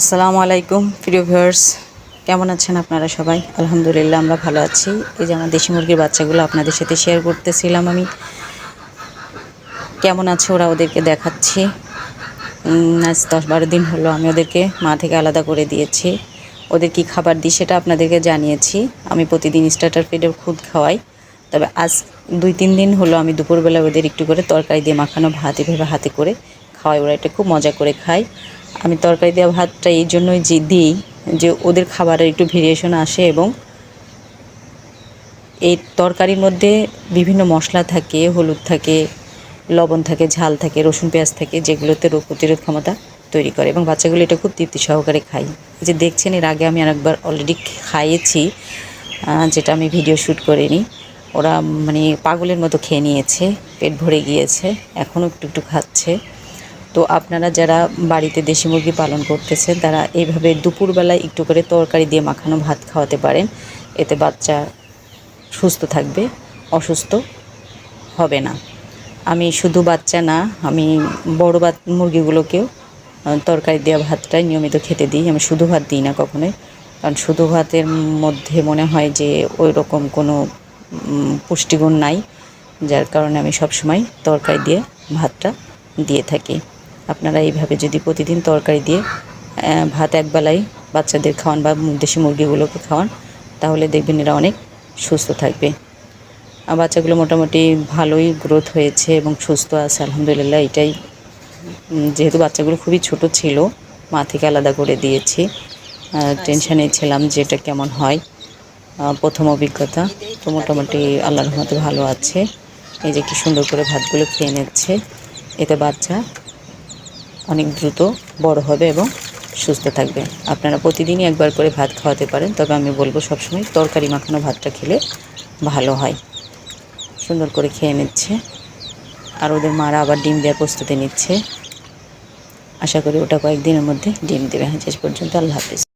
আসসালামু আলাইকুম, প্রিয় ভিউয়ার্স। কেমন আছেন আপনারা সবাই? আলহামদুলিল্লাহ, আমরা ভালো আছি। এই যে আমার দেশি মুরগির বাচ্চাগুলো আপনাদের সাথে শেয়ার করতেছিলাম আমি। কেমন আছে ওরা ওদেরকে দেখাচ্ছি। আজ দশ বারো দিন হলো আমি ওদেরকে মা থেকে আলাদা করে দিয়েছি। ওদের কি খাবার দিই সেটা আপনাদেরকে জানিয়েছি। আমি প্রতিদিন স্টার্টার ফিডের খুদ খাওয়াই। তবে আজ দুই তিন দিন হলো আমি দুপুরবেলা ওদের একটু করে তরকারি দিয়ে মাখানো ভাত এভাবে হাতে করে খাওয়াই। ওরা এটা খুব মজা করে খায়। আমি তরকারি দেওয়া ভাতটা এই জন্যই যে দিই যে ওদের খাবারের একটু ভেরিয়েশন আসে এবং এই তরকারির মধ্যে বিভিন্ন মশলা থাকে, হলুদ থাকে, লবণ থাকে, ঝাল থাকে, রসুন, পেঁয়াজ থাকে, যেগুলোতে রোগ প্রতিরোধ ক্ষমতা তৈরি করে এবং বাচ্চাগুলো এটা খুব তৃপ্তি সহকারে খাই যে দেখছেন, এর আগে আমি আরেকবার অলরেডি খাইয়েছি যেটা আমি ভিডিও শ্যুট করিনি। ওরা মানে পাগলের মতো খেয়ে নিয়েছে, পেট ভরে গিয়েছে, এখনও একটু একটু খাচ্ছে। তো আপনারা যারা বাড়িতে দেশি মুরগি পালন করতেছেন, তারা এইভাবে দুপুরবেলায় একটু করে তরকারি দিয়ে মাখানো ভাত খাওয়াতে পারেন। এতে বাচ্চা সুস্থ থাকবে, অসুস্থ হবে না। আমি শুধু বাচ্চা না, আমি বড় বাত, মুরগিগুলোকেও তরকারি দেওয়া ভাতটাই নিয়মিত খেতে দিই। আমি শুধু ভাত দিই না কখনোই। কারণ শুধু ভাতের মধ্যে মনে হয় যে ওই রকম কোনো পুষ্টিগুণ নাই, যার কারণে আমি সবসময় তরকারি দিয়ে ভাতটা দিয়ে থাকি। আপনারা এইভাবে যদি প্রতিদিন তরকারি দিয়ে ভাত একবেলায় বাচ্চাদের খাওয়ান বা দেশি মুরগিগুলোকে খাওয়ান, তাহলে দেখবেন এরা অনেক সুস্থ থাকবে। আর বাচ্চাগুলো মোটামুটি ভালোই গ্রোথ হয়েছে এবং সুস্থ আছে, আলহামদুলিল্লাহ, এটাই। যেহেতু বাচ্চাগুলো খুবই ছোট ছিল, মা থেকে আলাদা করে দিয়েছি। টেনশানে ছিলাম যে এটা কেমন হয়। প্রথম অভিজ্ঞতা, তো মোটামুটি আল্লাহ রহমতে ভালো আছে। এই যে কি সুন্দর করে ভাতগুলো খেয়ে নিচ্ছে, এতে বাচ্চা অনেক দ্রুত বড় হবে এবং সুস্থ থাকবে। আপনারা প্রতিদিনই একবার করে ভাত খাওয়াতে পারেন, তবে আমি বলব সবসময় তরকারি মাখানো ভাতটা খেলে ভালো হয়। সুন্দর করে খেয়ে নিচ্ছে। আর ওদের মারা আবার ডিম দেওয়ার প্রস্তুতি নিচ্ছে। আশা করি ওটা কয়েকদিনের মধ্যে ডিম দেবে। হ্যাঁ শেষ পর্যন্ত আল্লাহ হাফিজ।